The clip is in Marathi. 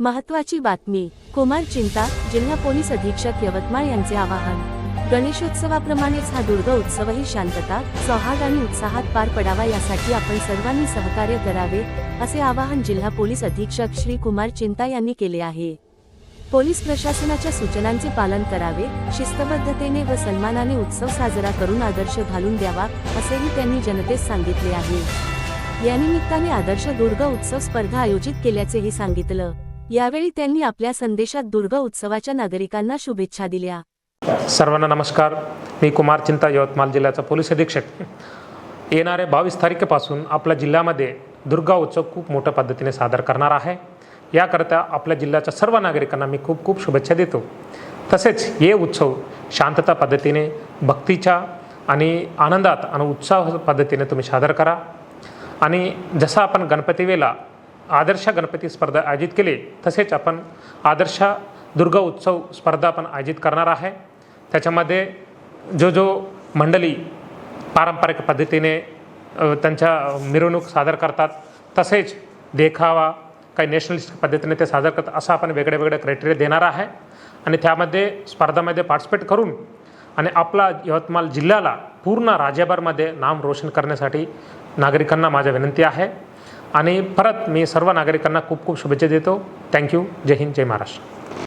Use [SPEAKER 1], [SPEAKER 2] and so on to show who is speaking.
[SPEAKER 1] महत्वाची बातमी. कुमार चिंता जिल्हा पोलीस अधीक्षक यवतमाळ यांचे आवाहन. गणेशोत्सवाप्रमाणेच हा दुर्ग उत्सवही शांतता सौहार्द आणि उत्साहात पार पडावा यासाठी आपण सर्वांनी सहकार्य करावे असे आवाहन जिल्हा पोलीस अधीक्षक श्री कुमार चिंता यांनी केले आहे. पोलीस प्रशासनाच्या सूचनांचे पालन करावे शिस्तबद्धतेने व सन्मानाने उत्सव साजरा करून आदर्श घालून द्यावा असेही त्यांनी जनतेस सांगितले आहे. यानिमित्ताने आदर्श दुर्ग उत्सव स्पर्धा आयोजित केल्याचेही सांगितलं. यावेळी त्यांनी आपल्या संदेशात दुर्गा उत्सवाच्या नागरिकांना शुभेच्छा दिल्या.
[SPEAKER 2] सर्वांना नमस्कार. मी कुमार चिंता यवतमाळ जिल्ह्याचा पोलीस अधीक्षक. येणाऱ्या बावीस तारखेपासून आपल्या जिल्ह्यामध्ये दुर्गा उत्सव खूप मोठ्या पद्धतीने सादर करणार आहे. याकरता आपल्या जिल्ह्याच्या सर्व नागरिकांना मी खूप खूप शुभेच्छा देतो. तसेच हे उत्सव शांतता पद्धतीने भक्तीच्या आणि आनंदात आणि उत्साह पद्धतीने तुम्ही सादर करा. आणि जसं आपण गणपतीवेला आदर्श गणपती स्पर्धा आयोजित केली. तसेच आपण आदर्श दुर्गा उत्सव स्पर्धा आपण आयोजित करणार आहे. त्याच्यामध्ये जो जो मंडळी पारंपरिक पद्धतीने त्यांच्या मिरवणूक सादर करतात तसेच देखावा काही नॅशनलिस्ट पद्धतीने ते सादर करतात असं आपण वेगळे वेगळे क्रायटेरिया देणार आहे. आणि त्यामध्ये स्पर्धामध्ये पार्टिसिपेट करून आणि आपला यवतमाळ जिल्ह्याला पूर्ण राज्यभरमध्ये नाम रोशन करण्यासाठी नागरिकांना माझ्या विनंती आहे. आणि परत मी सर्व नागरिकांना खूप खूप शुभेच्छा देतो. थँक्यू जय हिंद जय महाराष्ट्र.